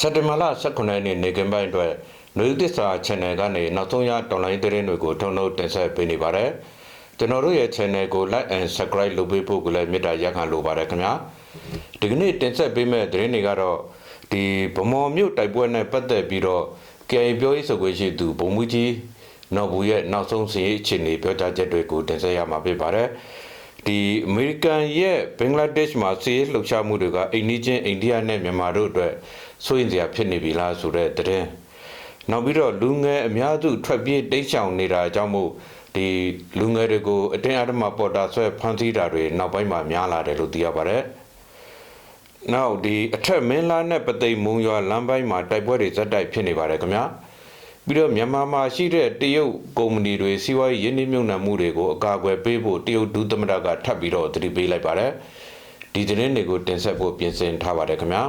စက်တင်ဘာလ18ရက်နေ့နေကင်းပိုင်းအတွက်နွေသစ္စာ channel ကနေနောက်ဆုံးရတော်လိုင်းသတင်းတွေကိုထုတ်လုပ်တင်ဆက်ပေးနေပါတယ်ကျွန်တော်တို့ရဲ့ channel ကို like and subscribe လုပ်ပေးဖို့ကိုလည်းမေတ္တာရပ်ခံလိုပါတယ်ခင်ဗျာဒီကနေ့တင်ဆက်ပေးမယ့်သတင်းတွေကတော့ဒီဗမော်မြို့တိုက်ပွဲနဲ့ပတ်သက်ပြီးတော့ KI ပြောရေးဆိုခွင့်ရှိသူဘုံမူကြီးနော်ဘူးရဲ့နောက်ဆုံးစီးအခြေအနေပြောကြားချက်တွေကိုတင်ဆက်ရမှာဖြစ်ပါတယ် ဒီအမေရိကန်ရဲ့ဘင်္ဂလားဒေ့ရှ်မှာစီးလှုပ်ရှားမှုတွေကအိန္ဒိချင်းအိန္ဒိယနဲ့မြန်မာတို့အတွက်စိုးရင်စရာဖြစ်နေပြီလားဆိုတဲ့သတင်းနောက်ပြီးတော့လူငယ်အများစုထွက်ပြေးတိတ်ချောင်နေတာအကြောင်းမို့ဒီလူငယ်တွေကိုအတင်းအဓမ္မပေါ်တာဆွဲဖမ်းဆီးတာတွေနောက်ပိုင်းမှာများလာတယ်လို့သိရပါတယ်နောက်ဒီအထက်မင်းလားနဲ့ပသိမ်မုံရွာလမ်းပိုင်းမှာတိုက်ပွဲတွေဇက်တိုက်ဖြစ်နေပါတယ်ခင်ဗျာ ပြီးတော့မြန်မာမှာရှိတဲ့တရုတ်ကုမ္ပဏီတွေစီးပွားရေးရင်းနှီးမြှုပ်နှံမှုတွေကိုအကာအကွယ်ပေးဖို့တရုတ်ဒုသမ္မတကထပ်ပြီးတော့တတိပေးလိုက်ပါတယ်ဒီသတင်းတွေကိုတင်ဆက်ဖို့ပြင်ဆင်ထားပါတယ်ခင်ဗျာ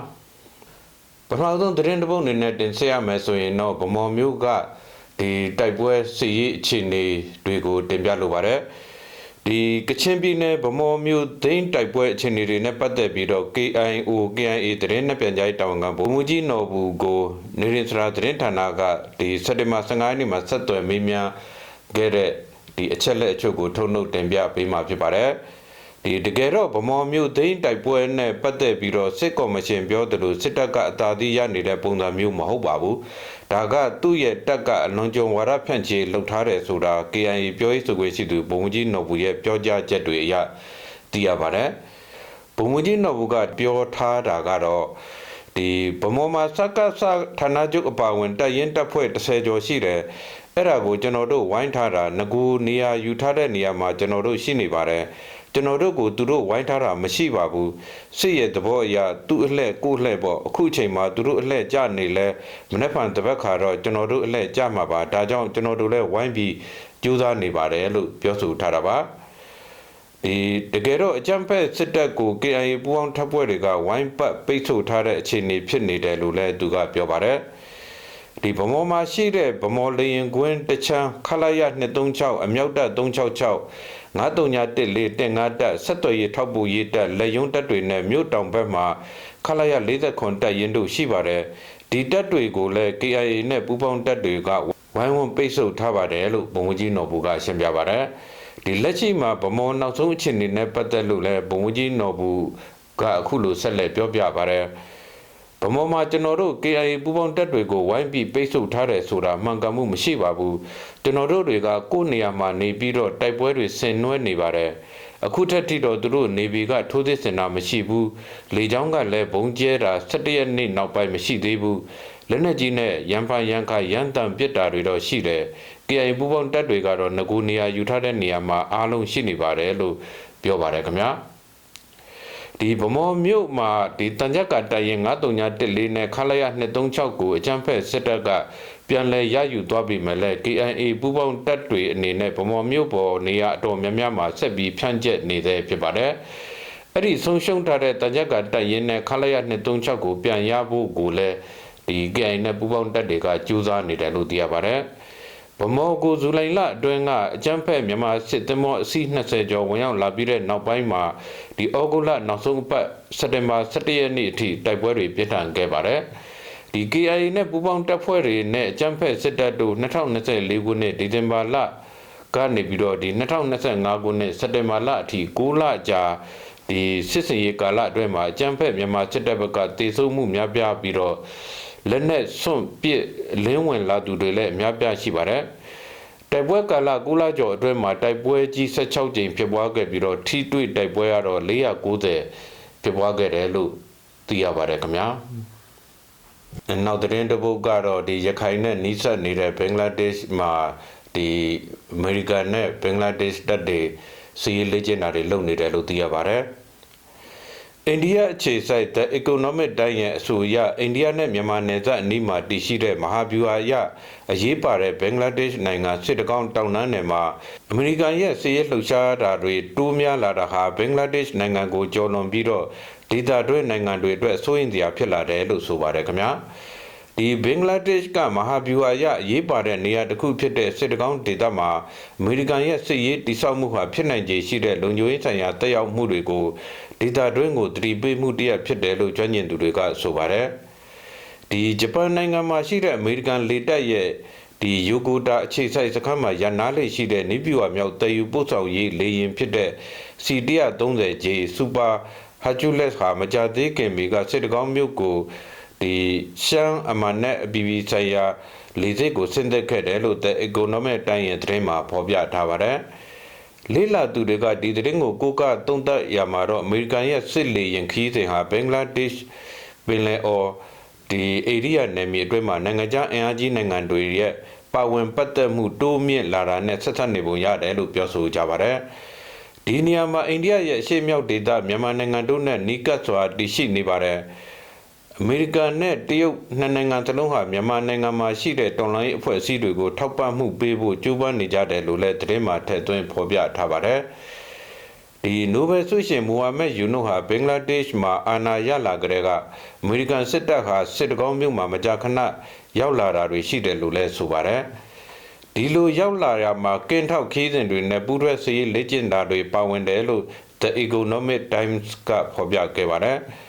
ပထမဆုံးသတင်းတစ်ပုဒ်အနေနဲ့တင်ဆက်ရမယ်ဆိုရင်တော့ဗမော်မျိုးကဒီတိုက်ပွဲစီရေးအခြေအနေတွေကိုတင်ပြလိုပါတယ် ဒီကချင်ပြည်နယ်ဗမော်မြို့သိန်းတိုက်ပွဲအခြေအနေတွေနဲ့ပတ်သက်ပြီးတော့ KIO KIA သတင်းနဲ့ပြန်ကြားရေးတာဝန်ခံဗိုလ်မှူးကြီးနော်ဘူးကိုနေရင်စရာသတင်းဌာနကဒီစက်တင်ဘာ15ရက်နေ့မှာဆက်သွယ်မေးမြန်းခဲ့တဲ့ဒီအချက်လက်အချို့ကိုထုတ်နှုတ်တင်ပြပေးမှာဖြစ်ပါတယ် ဒီတကယ်တော့ဗမော်မြို့သိန်းတိုက်ပွဲနဲ့ပတ်သက်ပြီးတော့စစ်ကော်မရှင်ပြောတယ်လို့စစ်တပ်ကအသာသီးရနေတဲ့ပုံစံမျိုးမဟုတ်ပါဘူးဒါကသူ့ရဲ့တက်ကအလွန်ကြုံဝါဒဖြန့်ချေလှုပ်ထားတယ်ဆိုတာ KIA ပြောရေးဆိုခွင့်ရှိသူဘုံကြီးနော်ဘူးရဲ့ပြောကြားချက်တွေအရသိရပါတယ်ဘုံကြီးနော်ဘူးကပြောထားတာကတော့ဒီဗမော်မှာစက္ကစဌာနချုပ်အပါဝင်တပ်ရင်တပ်ဖွဲ့30ကျော်ရှိတယ်အဲ့ဒါကိုကျွန်တော်တို့ဝိုင်းထားတာငကူနေရာယူထားတဲ့နေရာမှာကျွန်တော်တို့ရှိနေပါတယ် ကျွန်တော်တို့ကိုသူတို့ဝိုင်းထားတာမရှိပါဘူးစစ်ရဲ့သဘောအရသူ့အလှဲ့ကိုလှဲ့ပေါ့အခုချိန်မှာသူတို့အလှဲ့ကြနေလဲမနေ့ဖန်တပတ်ခါတော့ကျွန်တော်တို့အလှဲ့ကြမှာပါဒါကြောင့်ကျွန်တော်တို့လည်းဝိုင်းပြီးကြိုးစားနေပါတယ်လို့ပြောဆိုထားတာပါဒီတကယ်တော့အကြမ်းဖက်စစ်တပ်ကို KIA ပူးပေါင်းတပ်ဖွဲ့တွေကဝိုင်းပတ်ပိတ်ဆို့ထားတဲ့အခြေအနေဖြစ်နေတယ်လို့လည်းသူကပြောပါတယ်ဒီဗမောမှာရှိတဲ့ဗမောလေရင်ကွင်းတချမ်းခလာရ236အမြောက်တပ်366 9314တင်ငါတက်ဆက်သွယ်ရေးထောက်ပို့ရေးတက်လက်ယုံတက်တွေနဲ့မြို့တောင်ဘက်မှာခလာရ40ခွန်တက်ရင်တို့ရှိပါတယ်ဒီတက်တွေကိုလည်း KIA နဲ့ပူးပေါင်းတက်တွေကဝိုင်းဝန်းပိတ်ဆို့ထားပါတယ်လို့ဘုံဝကြီးနော်ဘူကရှင်းပြပါတယ်ဒီလက်ရှိမှာဗမောနောက်ဆုံးအခြေအနေနဲ့ပတ်သက်လို့လည်းဘုံဝကြီးနော်ဘူကအခုလိုဆက်လက်ပြောပြပါတယ် ဗမောမှာကျွန်တော်တို့ KIA ပူပေါင်းတက်တွေကိုဝိုင်းပြီးပိတ်ဆို့ထားတယ်ဆိုတာမှန်ကန်မှုမရှိပါဘူးကျွန်တော်တို့တွေကကိုယ့်နေရာမှာနေပြီးတော့တိုက်ပွဲတွေဆင်နွှဲနေပါတယ်အခုထက်ထိတော့သူတို့နေပြည်ကထိုးသစ်စင်တာမရှိဘူးလေချောင်းကလည်းဘုံကျဲတာ17ရက်နေ့နောက်ပိုင်းမရှိသေးဘူးလက်နက်ကြီးနဲ့ရန်ဖန်ရန်ခါရန်တန်ပစ်တာတွေတော့ရှိတယ် KIA ပူပေါင်းတက်တွေကတော့ငကူနေရာယူထားတဲ့နေရာမှာအားလုံးရှိနေပါတယ်လို့ပြောပါတယ်ခင်ဗျာ ဒီဗမော်မြို့မှာဒီတန်ကြက်ကတိုင်ရင်9314နဲ့ခလာရ236ကိုအကြမ်းဖက်စစ်တပ်ကပြန်လည်ရယူသွားပြီမဲ့လဲ KIA ပူးပေါင်းတပ်တွေအနေနဲ့ဗမော်မြို့ပေါ်နေရာအတော်များများမှာဆက်ပြီးဖြန့်ကျက်နေသေးဖြစ်ပါတယ်အဲ့ဒီဆုံးရှုံးထားတဲ့တန်ကြက်ကတိုင်ရင်နဲ့ခလာရ236ကိုပြန်ရဖို့ကိုလည်းဒီ KIA နဲ့ပူးပေါင်းတပ်တွေကကြိုးစားနေတယ်လို့သိရပါတယ် ဗမောကိုဇူလိုင်လအတွင်းကအကြမ်းဖက်မြန်မာစစ်သင်္ဘောအစီး20ကျော်ဝင်ရောက်လာပြီးတဲ့နောက်ပိုင်းမှာဒီဩဂုတ်လနောက်ဆုံးပတ်စက်တင်ဘာ17ရက်နေ့အထိတိုက်ပွဲတွေပြင်းထန်ခဲ့ပါတယ်ဒီ KIA နဲ့ပူးပေါင်းတပ်ဖွဲ့တွေနဲ့အကြမ်းဖက်စစ်တပ်တို့2024ခုနှစ်ဒီဇင်ဘာလကနေပြီးတော့ဒီ2025ခုနှစ်စက်တင်ဘာလအထိ6လကြာဒီစစ်စင်ရေးကာလအတွင်းမှာအကြမ်းဖက်မြန်မာစစ်တပ်ဘက်ကတေဆုံးမှုများပြားပြီးတော့ လက်နက်စွန့်ပစ်လင်းဝင်လာသူတွေလည်းအများပြားရှိပါတယ်တိုက်ပွဲကာလ9လကျော်အတွင်းမှာတိုက်ပွဲကြီး16ကြိမ်ဖြစ်ပွားခဲ့ပြီးတော့ထိတွေ့တိုက်ပွဲကတော့490ဖြစ်ပွားခဲ့တယ်လို့သိရပါတယ်ခင်ဗျာနောက်သတင်းတစ်ပုဒ်ကတော့ဒီရခိုင်နဲ့နီးစပ်နေတဲ့ဘင်္ဂလားဒေ့ရှ်မှာဒီအမေရိကန်နဲ့ဘင်္ဂလားဒေ့ရှ်တပ်တွေစီးရေးလေ့ကျင့်တာတွေလုပ်နေတယ်လို့သိရပါတယ် အိန္ဒိယအခြေစိုက် The Economic Times ရဲ့အဆိုအရအိန္ဒိယနဲ့မြန်မာနယ်စပ်အနီးမှာတည်ရှိတဲ့မဟာဗျူဟာအရအရေးပါတဲ့ဘင်္ဂလားဒေ့ရှ်နိုင်ငံစစ်တကောင်းတောင်တန်းနယ်မှာအမေရိကန်ရဲ့စစ်ရေးလှုပ်ရှားတာတွေတိုးများလာတာဟာဘင်္ဂလားဒေ့ရှ်နိုင်ငံကိုကျော်လွန်ပြီးတော့ဒေသတွင်းနိုင်ငံတွေအတွက်စိုးရိမ်စရာဖြစ်လာတယ်လို့ဆိုပါတယ်ခင်ဗျာဒီဘင်္ဂလားဒေ့ရှ်ကမဟာဗျူဟာရရေးပါတဲ့နေရာတစ်ခုဖြစ်တဲ့စစ်တကောင်းဒေသမှာအမေရိကန်ရဲ့စစ်ရေးတိစောက်မှုဟာဖြစ်နိုင်ခြေရှိတဲ့လုံခြုံရေးဆိုင်ရာတက်ရောက်မှုတွေကို ဒေသတွင်းကိုတတိပေးမှုတရဖြစ်တယ်လို့ကျွမ်းကျင်သူတွေကဆိုပါတယ်ဒီဂျပန်နိုင်ငံမှာရှိတဲ့အမေရိကန်လေတပ်ရဲ့ဒီယိုကိုတာအခြေစိုက်စခန်းမှာရန်နာလေရှိတဲ့နေပြည်တော်မြောက်တည်ယူပို့ဆောင်ရေးလေယာဉ်ဖြစ်တဲ့ C130J Super Hercules ဟာမကြသေးခင်မီကစစ်တကောင်းမြို့ကိုဒီရှမ်းအမန်နဲ့အပြည်ပြည်ဆိုင်ရာလေဆိပ်ကိုဆင်းသက်ခဲ့တယ်လို့ The Economic တိုင်းရဲ့သတင်းမှာဖော်ပြထားပါတယ်။ လေးလာသူတွေကဒီသတင်းကိုကိုကတုံးသက်ရမှာတော့အမေရိကန်ရဲ့စစ်လေယာဉ်ခီးစဉ်ဟာဘင်္ဂလားဒေ့ရှ်ပင်လယ်အော်ဒီအေရီးယားနယ်မြေအတွင်းမှာနိုင်ငံခြားအင်အားကြီးနိုင်ငံတွေရဲ့ပါဝင်ပတ်သက်မှုတိုးမြင့်လာတာနဲ့ဆက်ဆက်နေပုံရတယ်လို့ပြောဆိုကြပါတယ်။ဒီနေရာမှာအိန္ဒိယရဲ့အရှေ့မြောက်ဒေသမြန်မာနိုင်ငံတို့နဲ့နီးကပ်စွာတည်ရှိနေပါတယ်။ အမေရိကန်နဲ့တရုတ်နှစ်နိုင်ငံသလုံးဟာမြန်မာနိုင်ငံမှာရှိတဲ့တော်လှန်ရေးအဖွဲ့အစည်းတွေကိုထောက်ပံ့မှုပေးဖို့ကြိုးပမ်းနေကြတယ်လို့လည်းသတင်းမှာထည့်သွင်းဖော်ပြထားပါတယ်။ဒီနိုဘယ်ဆုရှင်မူဟာမက်ယူနိုဟာဘင်္ဂလားဒေ့ရှ်မှာအာဏာရလာကြတဲ့ကအမေရိကန်စစ်တပ်ဟာစစ်တကောင်းမြို့မှာမကြာခဏရောက်လာတာတွေရှိတယ်လို့လည်းဆိုပါတယ်။ဒီလိုရောက်လာရမှာကင်းထောက်ခီးစဉ်တွေနဲ့ပူးတွဲစည်းလေ့ကျင့်တာတွေပါဝင်တယ်လို့ The Economic Times ကဖော်ပြခဲ့ပါတယ်။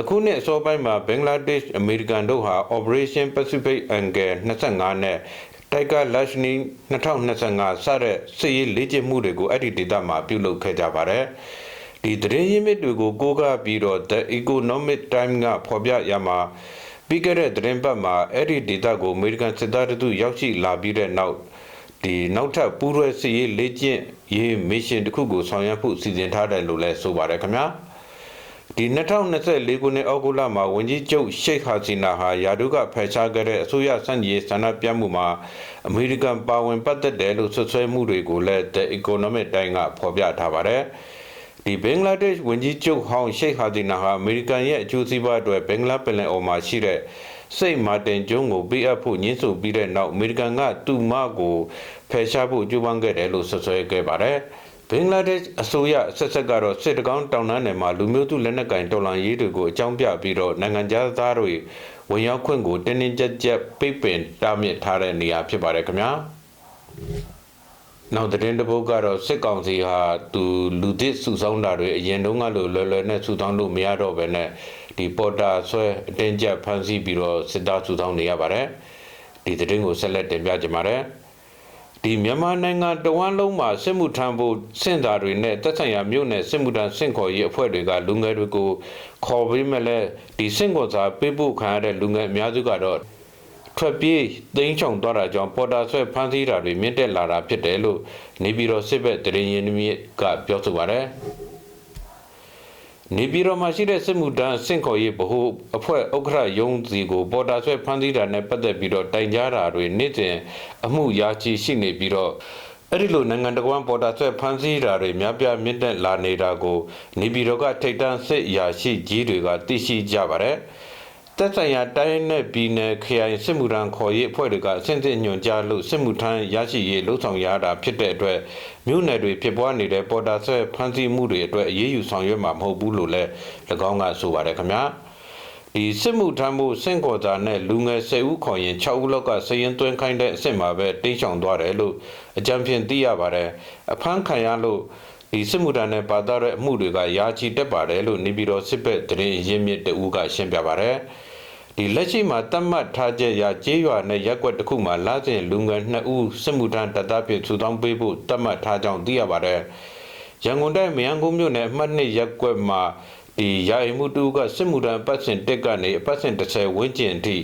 အခုနှစ်အစောပိုင်းမှာဘင်္ဂလားဒေ့ရှ်အမေရိကန်တို့ဟာ Operation Pacific Angle 25နဲ့ Tiger Lashni 2025စတဲ့စစ်ရေးလေ့ကျင့်မှုတွေကိုအဲ့ဒီဒေသမှာပြုလုပ်ခဲ့ကြပါတယ်။ဒီသတင်းရင်းမြစ်တွေကိုကိုးကားပြီးတော့ The Economic Times ကဖော်ပြရမှာပြီးခဲ့တဲ့သတင်းပတ်မှာအဲ့ဒီဒေသကိုအမေရိကန်စစ်သားတို့ရောက်ရှိလာပြီးတဲ့နောက်ဒီနောက်ထပ်ပူးရဲစစ်ရေးလေ့ကျင့်ရေးမစ်ရှင်တစ်ခုကိုဆောင်ရွက်ဖို့စီစဉ်ထားတယ်လို့လည်းဆိုပါတယ်ခင်ဗျာ။ ဒီ2024ခုနှစ်အောက်တိုဘာမှာဝန်ကြီးချုပ်ရှိတ်ဟာစီနာဟာယာဒုကဖယ်ရှားခဲ့တဲ့အစိုးရစံကြီးဆန္ဒပြမှုမှာအမေရိကန်ပါဝင်ပတ်သက်တယ်လို့ဆွဆွဲမှုတွေကိုလည်း The Economic တိုင်းကဖော်ပြထားပါတယ်။ဒီဘင်္ဂလားဒေ့ရှ်ဝန်ကြီးချုပ်ဟောင်းရှိတ်ဟာစီနာဟာအမေရိကန်ရဲ့အကျိုးစီးပွားအတွက်ဘင်္ဂလားပင်လယ်အော်မှာရှိတဲ့စိတ်မာတင်ကျွန်းကိုပေးအပ်ဖို့ညှင်းဆိုပြီးတဲ့နောက်အမေရိကန်ကသူ့မကိုဖယ်ရှားဖို့ကြိုးပမ်းခဲ့တယ်လို့ဆွဆွဲခဲ့ပါတယ်။ ဘင်္ဂလားဒေ့ရှ်အစိုးရဆက်ဆက်ကတော့စစ်တကောင်းတောင်တန်းနယ်မှာလူမျိုးစုလက်နက်ကင်တော်လှန်ရေးတွေကိုအကြောင်းပြပြီးတော့နိုင်ငံသားတွေဝင်ရောက်ခွင့်ကိုတင်းတင်းကြပ်ကြပ်ပိတ်ပင်တားမြစ်ထားတဲ့နေရာဖြစ်ပါတယ်ခင်ဗျာနောက်သတင်းတစ်ပုဒ်ကတော့စစ်ကောင်စီဟာသူလူသစ်စုဆောင်းတာတွေအရင်တုန်းကလိုလွယ်လွယ်နဲ့စုဆောင်းလို့မရတော့ဘဲနဲ့ဒီပေါ်တာဆွဲအတင်းကျပ်ဖမ်းဆီးပြီးတော့စစ်သားစုဆောင်းနေရပါတယ်ဒီသတင်းကိုဆက်လက်တင်ပြကြပါမယ် ဒီမြန်မာနိုင်ငံတဝမ်းလုံးမှာစစ်မှုထမ်းဖို့စင့်တာတွေနဲ့တက်ဆိုင်ရာမြို့နယ်စစ်မှုထမ်းစင့်ခေါ်ရေးအဖွဲ့တွေကလူငယ်တွေကိုခေါ်ပြီးမှလည်းဒီစင့်ခေါ်စာပေးဖို့ခံရတဲ့လူငယ်အများစုကတော့ထွက်ပြေးသိမ်းချောင်သွားတာကြောင့်ပေါ်တာဆွဲဖမ်းဆီးတာတွေမြင့်တက်လာတာဖြစ်တယ်လို့နေပြည်တော်စစ်ဘက်တရင်ရင်မြစ်ကပြောဆိုပါတယ် နေပြည်တော်မှာရှိတဲ့စစ်မှုထမ်းစင့်ခေါ်ရေးဗဟိုအဖွဲ့ဥက္ကဋ္ဌရုံးစီကိုပေါ်တာဆွဲဖမ်းဆီးတာနဲ့ပတ်သက်ပြီးတော့တိုင်ကြားတာတွေနေ့စဉ်အမှုရာချီရှိနေပြီးတော့အဲ့ဒီလိုနိုင်ငံတကာပေါ်တာဆွဲဖမ်းဆီးတာတွေများပြားမြင့်တက်လာနေတာကိုနေပြည်တော်ကထိတ်တန့်စစ်ရာရှိကြီးတွေကသိရှိကြပါတယ်။ တက်ဆိုင်ရာတိုင်းနဲ့ပြည်နယ်ခရိုင်စစ်မှုထမ်းခေါ်ရေးအဖွဲ့တွေကအဆင့်ဆင့်ညွှန်ကြားလို့စစ်မှုထမ်းရရှိရေးလှုံ့ဆော်ရတာဖြစ်တဲ့အတွက်မြို့နယ်တွေဖြစ်ပွားနေတဲ့ပေါ်တာဆွဲဖမ်းဆီးမှုတွေအတွက်အရေးယူဆောင်ရွက်မှာမဟုတ်ဘူးလို့လည်း၎င်းကဆိုပါတယ်ခင်ဗျာဒီစစ်မှုထမ်းမှုစင့်ခေါ်တာနဲ့လူငယ်10ဦးခေါ်ရင်6ဦးလောက်ကစရင်သွင်းခိုင်းတဲ့အဆင့်မှာပဲတင်းချောင်သွားတယ်လို့အကြံဖြင့်သိရပါတယ်အဖမ်းခံရလို့ ဒီစစ်မှုထမ်းနဲ့ပါတာတဲ့အမှုတွေကရာချီတက်ပါတယ်လို့နေပြည်တော်စစ်ဘက်တရင်ရင်းမြစ်တဦးကရှင်းပြပါတယ်ဒီလက်ရှိမှာတတ်မှတ်ထားချက်ရကျေးရွာနဲ့ရက်ွက်တစ်ခုမှာလာစဉ်လူငယ်2ဦးစစ်မှုထမ်းတပ်သားဖြစ်ထူထောင်ပေးဖို့တတ်မှတ်ထားကြောင်းသိရပါတယ်။ရန်ကုန်တိုင်းမယန်းကုန်းမြို့နယ်အမှတ်2ရက်ွက်မှာဒီရာအိမှုတူကစစ်မှုထမ်းပတ်စဉ်တက်ကနေအပတ်စဉ်30ဝန်းကျင်အထိ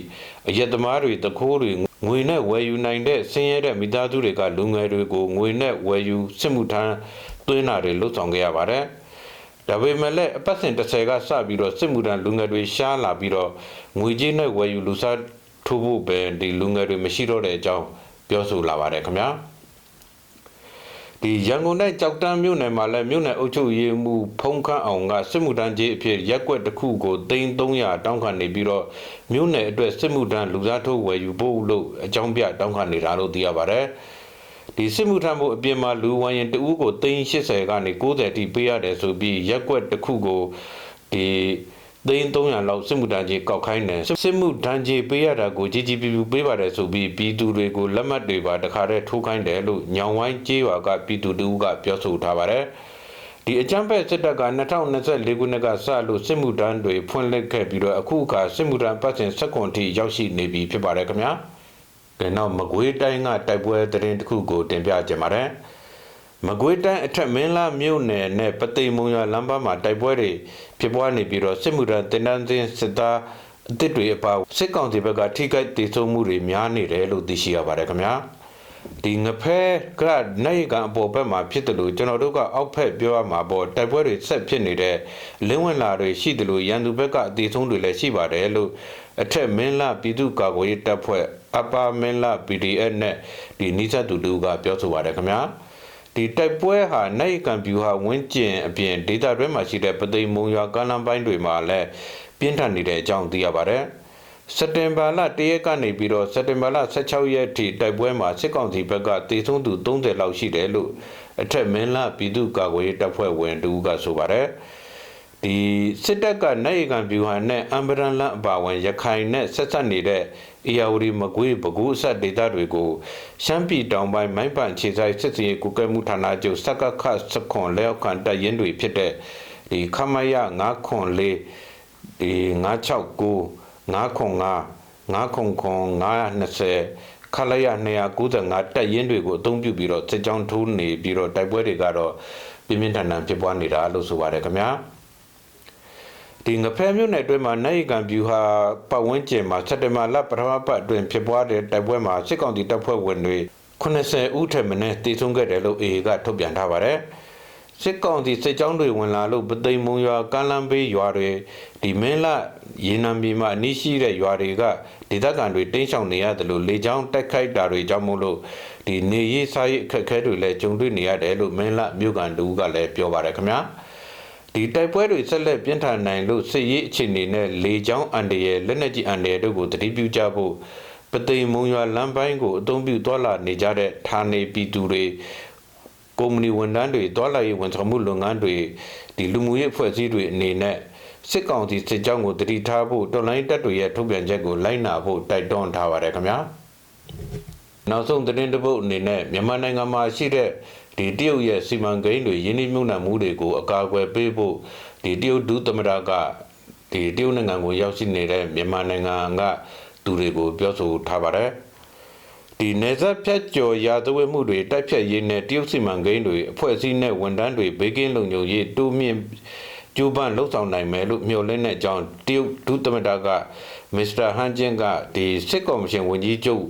အရက်သမားတွေတခိုးတွေငွေနဲ့ဝယ်ယူနိုင်တဲ့ဆင်းရဲတဲ့မိသားစုတွေကလူငယ်တွေကိုငွေနဲ့ဝယ်ယူစစ်မှုထမ်း သွင်းတာတွေလှုပ်ဆောင်ခဲ့ရပါတယ်။ဒါပေမဲ့လည်းအပတ်စဉ်30ကစပြီးတော့စစ်မှုထမ်းလူငယ်တွေရှားလာပြီးတော့ငွေကြေးနဲ့ဝယ်ယူလူစားထိုးဖို့ပဲဒီလူငယ်တွေမရှိတော့တဲ့အကြောင်းပြောဆိုလာပါတယ်ခင်ဗျာဒီရန်ကုန်တိုင်းကြောက်တန်းမြို့နယ်မှာလည်းမြို့နယ်အုပ်ချုပ်ရေးမှူးဖုံးခန့်အောင်ကစစ်မှုထမ်းကြီးအဖြစ်ရက်ွက်တစ်ခုကို3300တောင်းခံနေပြီးတော့မြို့နယ်အတွက်စစ်မှုထမ်းလူစားထိုးဝယ်ယူဖို့လို့အကြောင်းပြတောင်းခံနေတာလို့သိရပါတယ်။ ဒီစစ်မှုထမ်းမှုအပြင်မှာလူဝိုင်းရင်တဦးကို380ကနေ90အထိပေးရတယ်ဆိုပြီးရက်ွက်တစ်ခုကိုဒီသိန်း300လောက်စစ်မှုထမ်းကြီးကောက်ခိုင်းတယ်စစ်မှုထမ်းကြီးပေးရတာကိုကြီးကြီးပြပြပေးပါတယ်ဆိုပြီးပြည်သူတွေကိုလက်မှတ်တွေပါတခါတည်းထိုးခိုင်းတယ်လို့ညောင်ဝိုင်းကြေးရွာကပြည်သူတူကပြောဆိုထားပါတယ်ဒီအကြမ်းဖက်စစ်တပ်က2024ခုနှစ်ကစလို့စစ်မှုထမ်းတွေဖွင့်လှစ်ခဲ့ပြီးတော့အခုအခါစစ်မှုထမ်းပတ်စဉ်7ခွန်ထိရောက်ရှိနေပြီဖြစ်ပါတယ်ခင်ဗျာ။ဒါ နောက်မကွေးတိုင်းကတိုက်ပွဲသတင်းတစ်ခုကိုတင်ပြကြပါမယ်။မကွေးတိုင်းအထက်မင်းလာမြို့နယ်နဲ့ပသိမ်မုံရလမ်းပါမှာတိုက်ပွဲတွေဖြစ်ပွားနေပြီးတော့စစ်မှုထမ်းတင်တန်းစင်းစစ်သားအစ်စ်တွေအပါစစ်ကောင်စီဘက်ကထိခိုက်ဒေဆုံးမှုတွေများနေတယ်လို့သိရှိရပါတယ်ခင်ဗျာ။ဒီငဖဲကနိုင်ကအပေါ်ဘက်မှာဖြစ်တယ်လို့ကျွန်တော်တို့ကအောက်ဖက်ပြောရမှာပေါ့တိုက်ပွဲတွေဆက်ဖြစ်နေတဲ့လင်းဝင်လာတွေရှိတယ်လို့ရန်သူဘက်ကအသေးဆုံးတွေလည်းရှိပါတယ်လို့အထက်မင်းလာပြည်သူ့ကာကွယ်ရေးတပ်ဖွဲ့ အပါမင်းလာ PDF နဲ့ဒီနိစ္စတူတူကပြောဆိုပါတယ်ခင်ဗျာဒီတိုက်ပွဲဟာနိုင်ကံပြူဟာဝင်းကျင်အပြင်ဒေတာတွဲမှာရှိတဲ့ပသိမ်မုံရွာကမ်းလမ်းပိုင်းတွေမှာလည်းပြင်းထန်နေတဲ့အကြောင်းသိရပါတယ်စက်တင်ဘာလ၁ရက်ကနေပြီးတော့စက်တင်ဘာလ16ရက်ထိတိုက်ပွဲမှာစစ်ကောင်စီဘက်ကတေဆုံးသူ30လောက်ရှိတယ်လို့အထက်မင်းလာပြည်သူ့ကာကွယ်ရေးတပ်ဖွဲ့ဝင်တူကဆိုပါတယ်ဒီစစ်တပ်ကနိုင်ကံပြူဟန်နဲ့အမ်ဘရန်လန်အပါဝင်ရခိုင်နဲ့ဆက်ဆက်နေတဲ့ အေယာဝတီမကွေးဘကူးအဆက်ဒေသတွေကိုရှမ်းပြည်တောင်ပိုင်းမိုင်းပန်ခြေဆိုင်စစ်စီကုကဲမှုဌာနချုပ်စကခစခွန်လက်အောက်ခံတပ်ရင်းတွေဖြစ်တဲ့ဒီခမရ9ခွန်4ဒီ969 905 909 920ခလရ295တက်ရင်တွေကိုအသုံးပြုပြီးတော့စစ်ကြောင်းထိုးနေပြီးတော့တိုက်ပွဲတွေကတော့ပြင်းပြင်းထန်ထန်ဖြစ်ပွားနေတာလို့ဆိုပါတယ်ခင်ဗျာ ဒီငဖဲမြို့နယ်အတွင်းမှာနိုင်ကံပြူဟာပတ်ဝန်းကျင်မှာစက်တဘာလပထမပတ်အတွင်းဖြစ်ပွားတဲ့တိုက်ပွဲမှာစစ်ကောင်စီတပ်ဖွဲ့ဝင်တွေ80ဦးထက်မနည်းတည်ဆုံခဲ့တယ်လို့ AA ကထုတ်ပြန်ထားပါတယ်စစ်ကောင်စီစစ်ကြောင်းတွေဝင်လာလို့ပသိမ်မုံရွာကမ်းလမ်းဘေးရွာတွေဒီမင်းလာရေနံပြည်မှာအနီးရှိတဲ့ရွာတွေကဒေသခံတွေတင်းရှောင်နေရတယ်လို့လေကြောင်းတိုက်ခိုက်တာတွေကြောင့်မို့လို့ဒီနေရေးစားရေးအခက်အခဲတွေလည်းကြုံတွေ့နေရတယ်လို့မင်းလာမြို့ကန်တူကလည်းပြောပါတယ်ခင်ဗျာ ဒီတိုက်ပွဲတွေဆက်လက်ပြင်းထန်နိုင်လို့စစ်ရေးအခြေအနေနဲ့လေကြောင်းအန်တရယ်လက်နက်ကြီးအန်တရယ်တို့ကိုတတိပြုကြဖို့ပသိမ်မုံရွာလမ်းပိုင်းကိုအုံပြုသွားလာနေကြတဲ့ဌာနေပြည်သူတွေကုမ္ပဏီဝန်ထမ်းတွေတွာလာရေးဝန်ဆောင်မှုလုပ်ငန်းတွေဒီလူမှုရေးအဖွဲ့အစည်းတွေအနေနဲ့စစ်ကောင်စီစစ်ကြောင်းကိုတတိထားဖို့တော်လိုင်းတပ်တွေရဲ့ထုတ်ပြန်ချက်ကိုလိုက်နာဖို့တိုက်တွန်းထားပါတယ်ခင်ဗျာနောက်ဆုံးသတင်းတစ်ပုဒ်အနေနဲ့မြန်မာနိုင်ငံမှာရှိတဲ့ ဒီတရုတ်ရဲ့စီမံကိန်းတွေယင်းနှိမ့်မြုံနှံမှုတွေကိုအကာအကွယ်ပေးဖို့ဒီတရုတ်ဒုသမ္မတကဒီတရုတ်နိုင်ငံကိုရောက်ရှိနေတဲ့မြန်မာနိုင်ငံကသူတွေကိုပြောဆိုထားပါတယ်ဒီနေဆက်ဖြတ်ကျော်ရာဇဝတ်မှုတွေတိုက်ဖြတ်ရေးနဲ့တရုတ်စီမံကိန်းတွေအဖွဲ့အစည်းနဲ့ဝန်ထမ်းတွေဘေးကင်းလုံခြုံရေးတိုးမြင့်ကျူပန်လှုပ်ဆောင်နိုင်မယ်လို့မျှော်လင့်တဲ့အကြောင်းတရုတ်ဒုသမ္မတကမစ္စတာဟန်ကျင်းကဒီစစ်ကော်မရှင်ဝန်ကြီးချုပ်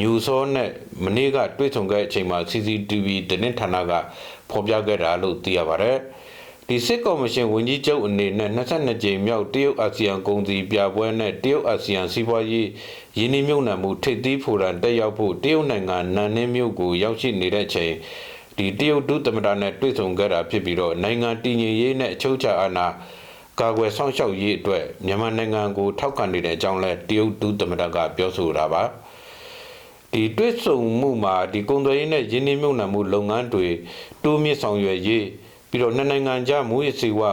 ညူစောနဲ့မနေ့ကတွေ့ဆုံခဲ့အချိန်မှာ CCTV တင်းဌာနကဖော်ပြခဲ့တာလို့သိရပါတယ်ဒီစစ်ကော်မရှင်ဝန်ကြီးချုပ်အနေနဲ့22ကြိမ်မြောက်တရုတ်အာဆီယံကုန်စည်ပြပွဲနဲ့တရုတ်အာဆီယံစီးပွားရေးရင်းနှီးမြှုပ်နှံမှုထိပ်သီးဖိုရမ်တက်ရောက်ဖို့တရုတ်နိုင်ငံနန်နင်းမြို့ကိုရောက်ရှိနေတဲ့ချိန်ဒီတရုတ်ဒုသမ္မတနဲ့တွေ့ဆုံခဲ့တာဖြစ်ပြီးတော့နိုင်ငံတည်ငြိမ်ရေးနဲ့အချုပ်အခြာအာဏာကာကွယ်ဆောင်ရှောက်ရေးအတွက်မြန်မာနိုင်ငံကိုထောက်ခံနေတဲ့အကြောင်းလဲတရုတ်ဒုသမ္မတကပြောဆိုတာပါ ဒီတွစ်ဆုံမှုမှာဒီကုန်သွယ်ရေးနဲ့ယင်းနှိမ့်မြုပ်နှံမှုလုပ်ငန်းတွေတိုးမြင့်ဆောင်ရွက်ရေးပြီးတော့နှစ်နိုင်ငံကြားမူရစီဝါ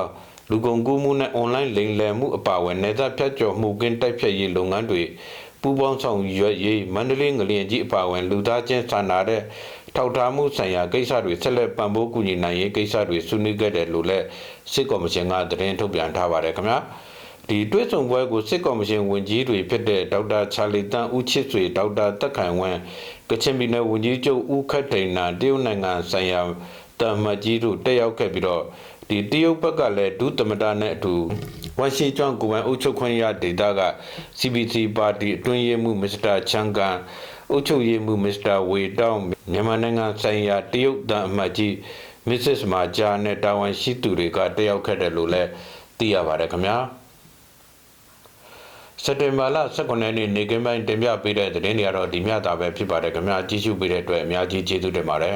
လူကုန်ကူးမှုနဲ့အွန်လိုင်းလိမ်လည်မှုအပါအဝင်နေသက်ဖြတ်ကျော်မှုကင်းတိုက်ဖြတ်ရေးလုပ်ငန်းတွေပူးပေါင်းဆောင်ရွက်ရေးမန္တလေးငလျင်ကြီးအပါအဝင်လူသားချင်းစာနာတဲ့ထောက်ထားမှုဆိုင်ရာကိစ္စတွေဆက်လက်ပံ့ပိုးကူညီနိုင်ရေးကိစ္စတွေဆွေးနွေးခဲ့တယ်လို့လည်းစစ်ကော်မရှင်ကသတင်းထုတ်ပြန်ထားပါတယ်ခင်ဗျာ ဒီတွဲဆုံပွဲကိုစစ်ကော်မရှင်ဝန်ကြီးတွေဖြစ်တဲ့ဒေါက်တာချာလီတန်ဦးချစ်ဆွေဒေါက်တာတက်ခိုင်ဝမ်ကချင်ပြည်နယ်ဝန်ကြီးချုပ်ဦးခတ်ထိန်နာတရုတ်နိုင်ငံဆိုင်ရာတမတ်ကြီးတို့တက်ရောက်ခဲ့ပြီးတော့ဒီတရုတ်ဘက်ကလည်းဒုသမတနဲ့အတူဝန်ရှိကျွမ်းကိုဝန်အုပ်ချုပ်ခွင့်ရဒေတာက CBC ပါတီအတွင်းရေးမှူးမစ္စတာချန်ကန်အုပ်ချုပ်ရေးမှူးမစ္စတာဝေတောင်းမြန်မာနိုင်ငံဆိုင်ရာတရုတ်တန်အမတ်ကြီးမစ္စစ်မာဂျာနဲ့တာဝန်ရှိသူတွေကတက်ရောက်ခဲ့တယ်လို့လည်းသိရပါတယ်ခင်ဗျာ စက်တင်ဘာလ18ရက်နေ့နေကင်းပိုင်းတင်ပြပေးတဲ့သတင်းတွေကတော့ဒီမြတာပဲဖြစ်ပါတယ်ခင်ဗျာကြည့်ရှုပေးတဲ့အတွက်အများကြီးကျေးဇူးတင်ပါတယ်